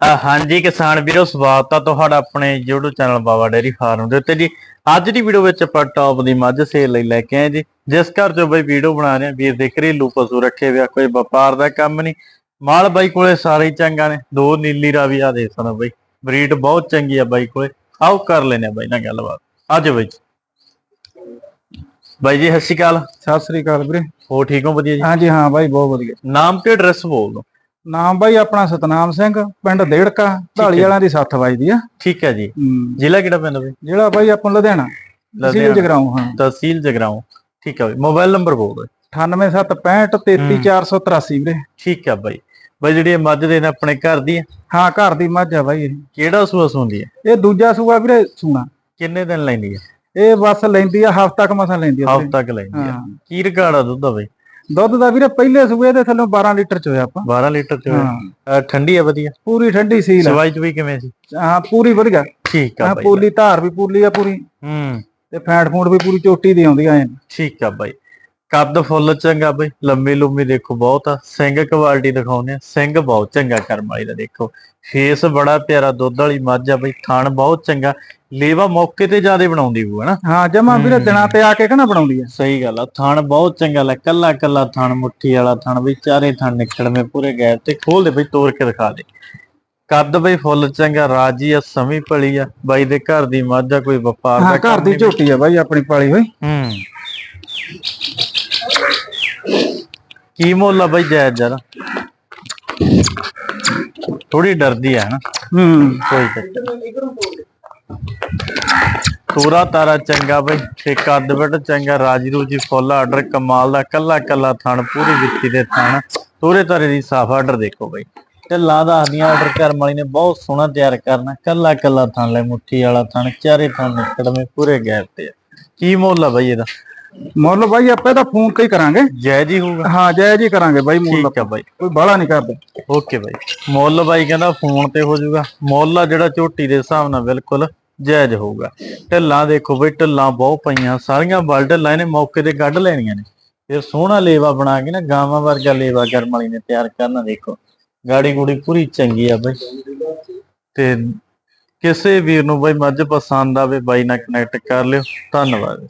ਅ, ਹਾਂਜੀ ਕਿਸਾਨ ਵੀਰੋ ਸਵਾਗਤ ਆ ਤੁਹਾਡਾ ਆਪਣੇ YouTube channel Baba dairy farm ਦੇ ਉੱਤੇ ਜੀ। ਅੱਜ ਦੀ ਵੀਡੀਓ ਵਿੱਚ ਆਪਾਂ ਟੌਪ ਦੀ ਮੱਝ ਸੇਲ ਲਈ ਲੈ ਕੇ ਆਏ ਜੀ। ਜਿਸ ਘਰ ਚੋਂ ਬਈ ਵੀਡੀਓ ਬਣਾ ਰਹੇ ਆ ਵੀਰ ਦੇ ਘਰੇਲੂ ਪਸ਼ੂ ਰੱਖੇ ਹੋਇਆ ਕੋਈ ਵਪਾਰ ਦਾ ਕੰਮ ਨਹੀਂ। ਮਾਲ ਬਾਈ ਕੋਲੇ ਸਾਰੇ ਹੀ ਚੰਗਾ ਨੇ ਦੋ ਨੀਲੀ ਰਾਵੀ ਆ ਦੇ ਸਨ ਬਈ ਬਰੀਡ ਬਹੁਤ ਚੰਗੀ ਆ ਬਾਈ ਕੋਲੇ। ਆਓ ਕਰ ਲੈਨੇ ਆ ਬਾਈ ਨਾਲ ਗੱਲਬਾਤ। ਆਜੋ ਬਾਈ ਬਾਈ ਜੀ ਸਤਿ ਸ਼੍ਰੀ ਅਕਾਲ। ਸਤਿ ਸ੍ਰੀ ਅਕਾਲ ਵੀਰੇ। ਹੋ ਠੀਕ ਹੋ ਵਧੀਆ ਜੀ? ਹਾਂਜੀ ਹਾਂ ਬਾਈ ਬਹੁਤ ਵਧੀਆ। ਨਾਮ ਤੇ ਐਡਰੈਸ ਬੋਲ ਦਿਓ। ਨਾਮ ਬਾਈ ਆਪਣਾ ਸਤਨਾਮ ਸਿੰਘ ਪਿੰਡ ਦੇੜਕਾ ਢਾਲੀ ਵਾਲਿਆਂ ਦੀ ਸੱਥ ਵੱਜਦੀ ਆ। ਠੀਕ ਹੈ ਜੀ। ਜ਼ਿਲ੍ਹਾ ਕਿਹੜਾ ਪੈਂਦਾ ਬਈ? ਜਿਹੜਾ ਬਾਈ ਆਪਾਂ ਲੁਧਿਆਣਾ। ਤਹਿਸੀਲ। ਜਗਰਾਉਂ ਹਾਂ। ਤਹਿਸੀਲ ਜਗਰਾਉਂ। ਠੀਕ ਹੈ ਬਈ। ਮੋਬਾਈਲ ਨੰਬਰ ਬੋਲ ਦਿਓ। 9865633483 ਵੀਰੇ। ਠੀਕ ਆ ਬਾਈ। ਬਾਈ ਜਿਹੜੀ ਇਹ ਮੱਝ ਦੇ ਨੇ ਆਪਣੇ ਘਰ ਦੀ ਆ, ਹਾਂ ਘਰ ਦੀ ਮੱਝ ਆ ਬਾਈ ਇਹ। ਕਿਹੜਾ ਸੂਆ ਸੁੰਦੀ ਹੈ ਇਹ ਦੂਜਾ ਸੂਆ ਵੀਰੇ ਸੂਣਾ। ਕਿੰਨੇ ਦਿਨ ਲੈਂਦੀ ਹੈ ਇਹ ਬਸ ਲੈਂਦੀ ਆ ਹਫ਼ਤਾ ਕ ਮਸਾਂ ਲੈਂਦੀ ਆ। ਹਫ਼ਤਾ ਤੱਕ ਲੈਂਦੀ ਹੈ ਹਾਂ। ਕੀ ਰਿਕਾਰਡ ਆ ਦੁੱਧ ਦਾ ਬਾਈ? ਦੁੱਧ ਦਾ ਵੀਰੇ ਪਹਿਲੇ ਸੂਏ ਦੇ ਥੱਲੋਂ 12 ਲੀਟਰ ਚ ਹੋਇਆ ਆਪਾਂ। 12 ਲੀਟਰ ਚ ਹੋਇਆ। ਹਾਂ। ਅਹ ਠੰਡੀ ਆ ਵਧੀਆ? ਪੂਰੀ ਠੰਡੀ ਸੀਲ ਆ ਸਵਾਈ ਚ ਵੀ ਕਿਵੇਂ ਸੀ? ਹਾਂ ਪੂਰੀ ਵਧੀਆ। ਠੀਕ ਆ ਹਾਂ ਬਾਈ। ਪੂਲੀ ਧਾਰ ਵੀ ਪੂਲੀ ਆ ਪੂਰੀ। ਹੂੰ। ਤੇ ਫੈਂਟ ਫੂਡ ਵੀ ਪੂਰੀ ਚੋਟੀ ਦੀ ਆਉਂਦੀ ਆ। ਠੀਕ ਆ ਬਾਈ। ਕੱਦ ਫੁੱਲ ਚੰਗਾ ਬਾਈ ਲੰਮੀ ਲੰਮੀ ਦੇਖੋ ਬਹੁਤ ਆ ਸਿੰਘ ਕੁਆਲਿਟੀ ਦਿਖਾਉਂਦੇ ਆ ਸਿੰਘ ਬਹੁਤ ਚੰਗਾ ਕਰਮ ਵਾਲੀ ਦਾ ਦੇਖੋ। ਫੇਸ ਬੜਾ ਪਿਆਰਾ ਦੁੱਧ ਵਾਲੀ ਮੱਝ ਆ ਬਾਈ ਥਣ ਬਹੁਤ ਚੰਗਾ ਲੇਵਾ ਮੌਕੇ ਤੇ ਜਿਆਦੇ ਬਣਾਉਂਦੀ ਹੋਊ ਹਨਾ? ਹਾਂ ਜਮਾ ਵੀਰੇ ਦਿਨਾਂ ਤੇ ਆ ਕੇ ਕਹਣਾ ਬਣਾਉਂਦੀ ਆ। ਸਹੀ ਗੱਲ ਆ ਥਣ ਬਹੁਤ ਚੰਗਾ ਲੱਗ ਕੱਲਾ ਕੱਲਾ ਥਣ ਮੁੱਠੀ ਵਾਲਾ ਥਣ ਵੀ ਚਾਰੇ ਥਣ ਨਿਕਲਵੇਂ ਪੂਰੇ ਗੈਪ ਤੇ ਖੋਲ ਦੇ ਬਈ ਤੋੜ ਕੇ ਦਿਖਾ ਦੇ। ਕੱਦ ਬਈ ਫੁੱਲ ਚੰਗਾ ਰਾਜੀ ਆ ਸਮੀ ਭਲੀ ਆ ਬਾਈ ਦੇ ਘਰ ਦੀ ਮੱਝ ਆ ਕੋਈ ਵਪਾਰ ਦਾ ਘਰ ਦੀ। ਝੋਟੀ ਆ ਬਾਈ ਆਪਣੀ ਪਾਲੀ ਹੋਈ। ਹੂੰ। ਕੀ ਮੁੱਲ ਆ ਬਈ ਜਾਇਜ਼ ਜਰਾ ਥੋੜੀ ਡਰਦੀ ਆ ਨਾ ਹੂੰ। ਕੋਈ। ਤੋਰਾ ਤਾਰਾ ਚੰਗਾ ਬਈ ਤੇ ਕੱਦ ਬਟ ਚੰਗਾ ਰਾਜੀ ਰੂਜੀ ਫੁੱਲ ਆਰਡਰ ਕਮਾਲ ਦਾ ਕੱਲਾ ਕੱਲਾ ਥਣ ਪੂਰੀ ਵਿੱਚੀ ਦੇ ਥਣ। ਤੋਰੇ ਤਾਰੇ ਦੀ ਸਾਫ਼ ਆਰਡਰ ਦੇਖੋ ਬਈ। ਢਿੱਲਾਂ ਦੱਸਦੀਆਂ ਆਰਡਰ ਕਰਨ ਵਾਲੀ ਨੇ ਬਹੁਤ ਸੋਹਣਾ ਤਿਆਰ ਕਰਨਾ। ਕੱਲਾ ਕੱਲਾ ਥਣ ਲੈ ਮੁੱਠੀ ਵਾਲਾ ਥਣ ਚਾਰੇ ਥਣ ਨਿਕੜਵੇਂ ਪੂਰੇ ਗੈਪ ਤੇ। ਕੀ ਮੁੱਲ ਆ ਬਈ ਇਹਦਾ? ਮੁੱਲ ਬਾਈ ਆਪਾਂ ਇਹਦਾ ਫੋਨ ਤੇ ਹੀ ਕਰਾਂਗੇ। ਜਾਇਜ਼ ਹੀ ਹੋਊਗਾ। ਹਾਂ ਜਾਇਜ਼ ਹੀ ਕਰਾਂਗੇ ਬਾਈ ਮੁੱਲ। ਠੀਕ ਆ ਬਾਈ। ਕੋਈ ਬਾਹਲਾ ਨਹੀਂ ਕਰਦੇ। ਓਕੇ ਬਾਈ। ਮੁੱਲ ਬਾਈ ਕਹਿੰਦਾ ਫੋਨ ਤੇ ਹੋ ਜਾਊਗਾ। ਮੁੱਲ ਆ ਜਿਹੜਾ ਝੋਟੀ ਦੇ ਹਿਸਾਬ ਨਾਲ ਬਿਲਕੁਲ ਜਾਇਜ਼ ਹੋਊਗਾ। ਢਿੱਲਾਂ ਦੇਖੋ ਬਈ ਢਿੱਲਾਂ ਬਹੁਤ ਪਈਆਂ। ਸਾਰੀਆਂ ਬਲ ਢਿੱਲਾਂ ਇਹਨੇ ਮੌਕੇ ਤੇ ਕੱਢ ਲੈਣੀਆਂ ਨੇ। ਫਿਰ ਸੋਹਣਾ ਲੇਵਾ ਬਣਾ ਕੇ ਨਾ ਗਾਵਾਂ ਵਰਗਾ ਲੇਵਾ ਕਰਮ ਵਾਲੀ ਨੇ ਤਿਆਰ ਕਰਨਾ ਦੇਖੋ। ਗਾੜੀ ਗੂੜੀ ਪੂਰੀ ਚੰਗੀ ਆ ਬਈ। ਤੇ ਕਿਸੇ ਵੀਰ ਨੂੰ ਬਈ ਮੱਝ ਪਸੰਦ ਆਵੇ ਬਾਈ ਨਾਲ ਕਨੈਕਟ ਕਰ ਲਿਓ। ਧੰਨਵਾਦ।